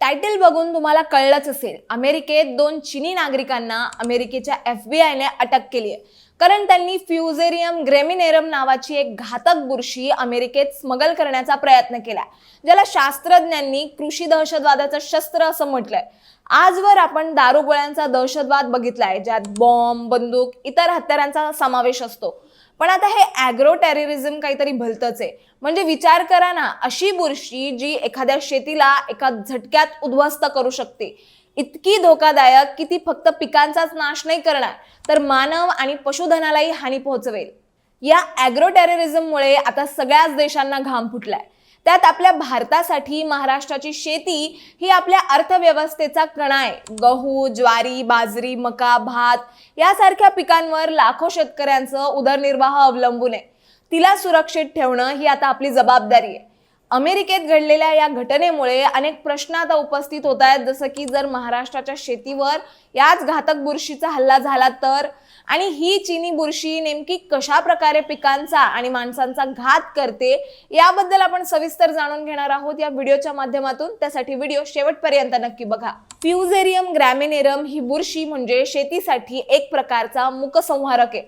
Title बघून तुम्हाला कळलंच असेल. अमेरिकेत दोन चिनी नागरिकांना अमेरिकेच्या एफ बी आयने अटक केली आहे कारण त्यांनी फ्युझेरियम ग्रेमिनेरम नावाची एक घातक बुरशी अमेरिकेत स्मगल करण्याचा प्रयत्न केला ज्याला शास्त्रज्ञांनी कृषी दहशतवादाचं शस्त्र असं म्हटलंय. आजवर आपण दारुगोळ्यांचा दहशतवाद बघितलाय ज्यात बॉम्ब बंदूक इतर हत्यारांचा समावेश असतो. पण आता हे ॲग्रो टेररिझम काहीतरी भलतंच आहे. म्हणजे विचार करा ना अशी बुरशी जी एखाद्या शेतीला एका झटक्यात उद्ध्वस्त करू शकते. इतकी धोकादायक की ती फक्त पिकांचाच नाश नाही करणार तर मानव आणि पशुधनालाही हानी पोहोचवेल. या ॲग्रो टेररिझममुळे आता सगळ्याच देशांना घाम फुटलाय. त्यात आपल्या भारतासाठी महाराष्ट्राची शेती ही आपल्या अर्थव्यवस्थेचा कणा आहे गहू ज्वारी बाजरी मका भात यासारख्या पिकांवर लाखो शेतकऱ्यांचं उदरनिर्वाह अवलंबून आहे. तिला सुरक्षित ठेवणं ही आता आपली जबाबदारी आहे. अमेरिकेत घडलेल्या या घटनेमुळे अनेक प्रश्न आता उपस्थित होत आहेत. जसं की जर महाराष्ट्राच्या शेतीवर याच घातक बुरशीचा हल्ला झाला तर? आणि ही चिनी बुरशी नेमकी कशा प्रकारे पिकांचा आणि माणसांचा घात करते याबद्दल आपण सविस्तर जाणून घेणार आहोत या व्हिडिओच्या माध्यमातून. त्यासाठी व्हिडिओ शेवटपर्यंत नक्की बघा. फ्युझेरियम ग्रॅमिनेरम ही बुरशी म्हणजे शेतीसाठी एक प्रकारचा मुकसंहारक आहे.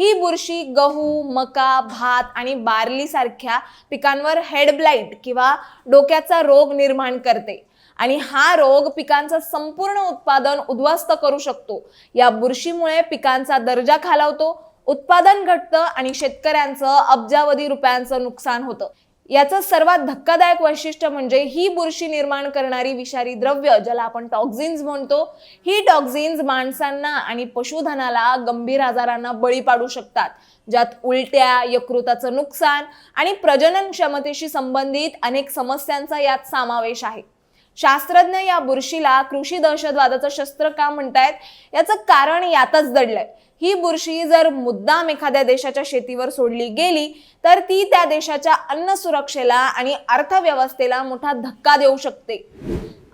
ही बुरशी गहू मका भात आणि बार्ली सारख्या पिकांवर हेड ब्लाइट किंवा डोक्याचा रोग निर्माण करते. आणि हा रोग पिकांचं संपूर्ण उत्पादन उद्ध्वस्त करू शकतो. या बुरशीमुळे पिकांचा दर्जा खालावतो उत्पादन घटतं आणि शेतकऱ्यांचं अब्जावधी रुपयांचं नुकसान होतं. याचं सर्वात धक्कादायक वैशिष्ट्य म्हणजे ही बुरशी निर्माण करणारी विषारी द्रव्य ज्याला आपण टॉक्झिन्स म्हणतो ही टॉक्झिन्स माणसांना आणि पशुधनाला गंभीर आजारांना बळी पाडू शकतात. ज्यात उलट्या यकृताचं नुकसान आणि प्रजनन क्षमतेशी संबंधित अनेक समस्यांचा यात समावेश आहे. शास्त्रज्ञ या बुरशीला कृषी दहशतवादाचं शस्त्र का म्हणतायत? याचं कारण यातच दडलंय. ही बुरशी जर मुद्दाम एखाद्या देशाच्या शेतीवर सोडली गेली तर ती त्या देशाच्या अन्न सुरक्षेला आणि अर्थव्यवस्थेला मोठा धक्का देऊ शकते.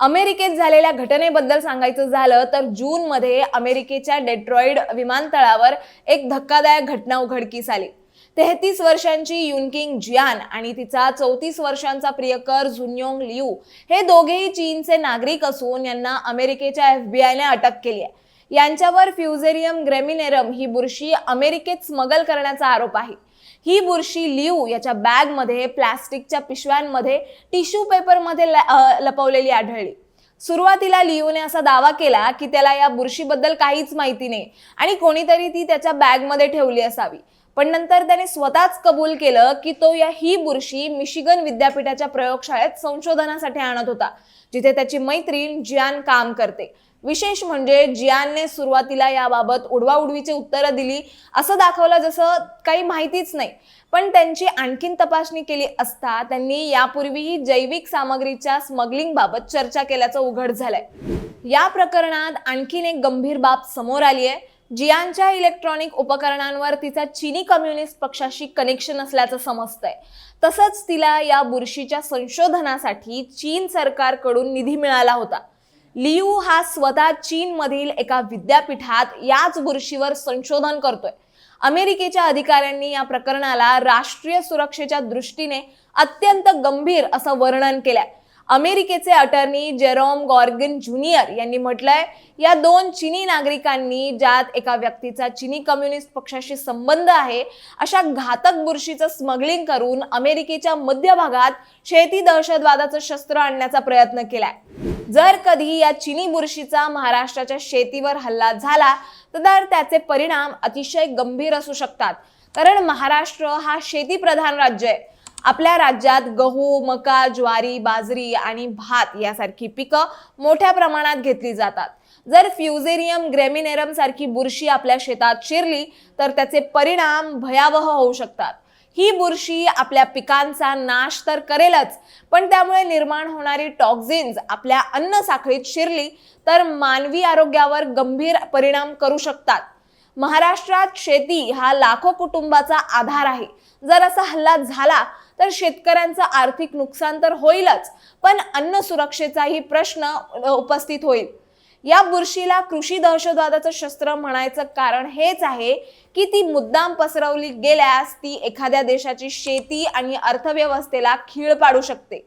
अमेरिकेत झालेल्या घटनेबद्दल सांगायचं झालं तर जूनमध्ये अमेरिकेच्या डेट्रॉइड विमानतळावर एक धक्कादायक घटना उघडकीस आली. तेहतीस वर्षांची युनकिंग जियान आणि तिचा चौतीस वर्षांचा प्रियकर झुन्योंग लियू हे दोघेही चीनचे नागरिक असून यांना अमेरिकेच्या एफ बी आयने अटक केली आहे. यांच्यावर फ्युझेरियम ग्रेमिनेरम ही बुरशी अमेरिकेत स्मगल करण्याचा आरोप आहे. ही बुरशी लिऊ याच्या बॅगमध्ये प्लॅस्टिकच्या पिशव्यांमध्ये टिश्यू पेपरमध्ये लपवलेली आढळली. सुरुवातीला लिऊने असा दावा केला की त्याला या बुरशीबद्दल काहीच माहिती नाही आणि कोणीतरी ती त्याच्या बॅगमध्ये ठेवली असावी. पण नंतर त्याने स्वतःच कबूल केलं की तो या ही बुरशी मिशिगन विद्यापीठाच्या प्रयोगशाळेत संशोधनासाठी आणत होता जिथे त्याची मैत्रीण जियान काम करते. विशेष म्हणजे जियानने सुरुवातीला याबाबत उडवाउडवीची उत्तरं दिली असं दाखवलं जसं काही माहितीच नाही. पण त्यांची आणखीन तपासणी केली असता त्यांनी यापूर्वीही जैविक सामग्रीच्या स्मगलिंग बाबत चर्चा केल्याचं उघड झालंय. या प्रकरणात आणखीन एक गंभीर बाब समोर आली आहे जियानच्या इलेक्ट्रॉनिक उपकरणांवर तिचा चिनी कम्युनिस्ट पक्षाशी कनेक्शन असल्याचं समजतंय. तसंच तिला या बुरशीच्या संशोधनासाठी चीन सरकारकडून निधी मिळाला होता. लियू हा स्वतः चीनमधील एका विद्यापीठात याच बुरशीवर संशोधन करतोय. अमेरिकेच्या अधिकाऱ्यांनी या प्रकरणाला राष्ट्रीय सुरक्षेच्या दृष्टीने अत्यंत गंभीर असं वर्णन केलंय. अमेरिकेचे अटर्नी जेरोम गॉर्गन ज्युनियर यांनी म्हटलंय या दोन चिनी नागरिकांनी ज्यात एका व्यक्तीचा चिनी कम्युनिस्ट पक्षाशी संबंध आहे अशा घातक बुरशीचं स्मगलिंग करून अमेरिकेच्या मध्य भागात शेती दहशतवादाचं शस्त्र आणण्याचा प्रयत्न केलाय. जर कधी या चिनी बुरशीचा महाराष्ट्राच्या शेतीवर हल्ला झाला तर त्याचे परिणाम अतिशय गंभीर असू शकतात. कारण महाराष्ट्र हा शेतीप्रधान राज्य आहे. आपल्या राज्यात गहू मका ज्वारी बाजरी आणि भात यासारखी पिकं मोठ्या प्रमाणात घेतली जातात. जर फ्युझेरियम ग्रेमिनेरम सारखी बुरशी आपल्या शेतात शिरली तर त्याचे परिणाम भयावह होऊ शकतात. ही बुरशी आपल्या पिकांचा नाश तर करेलच पण त्यामुळे निर्माण होणारी टॉक्झिन्स आपल्या अन्न साखळीत शिरली तर मानवी आरोग्यावर गंभीर परिणाम करू शकतात. महाराष्ट्रात शेती हा लाखो कुटुंबाचा आधार आहे. जर असा हल्ला झाला तर शेतकऱ्यांचं आर्थिक नुकसान तर होईलच पण अन्न सुरक्षेचाही प्रश्न उपस्थित होईल. या बुरशीला कृषी दहशतवादाचं शस्त्र म्हणायचं कारण हेच आहे की ती मुद्दाम पसरवली गेल्यास ती एखाद्या देशाची शेती आणि अर्थव्यवस्थेला खीळ पाडू शकते.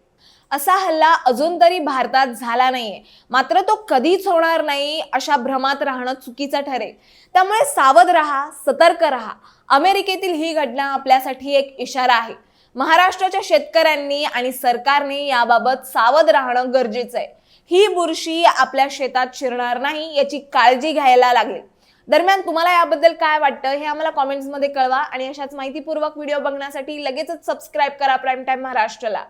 असा हल्ला अजून तरी भारतात झाला नाहीये. मात्र तो कधीच होणार नाही अशा भ्रमात राहणं चुकीचं ठरेल. त्यामुळे सावध राहा सतर्क राहा. अमेरिकेतील ही घटना आपल्यासाठी एक इशारा आहे. महाराष्ट्राच्या शेतकऱ्यांनी आणि सरकारने याबाबत सावध राहणं गरजेचं आहे. ही बुरशी आपल्या शेतात शिरणार नाही याची काळजी घ्यायला लागेल. दरम्यान तुम्हाला याबद्दल काय वाटतं हे आम्हाला कॉमेंट्समध्ये कळवा आणि अशाच माहितीपूर्वक व्हिडिओ बघण्यासाठी लगेचच सबस्क्राईब करा प्राईम टाईम महाराष्ट्राला.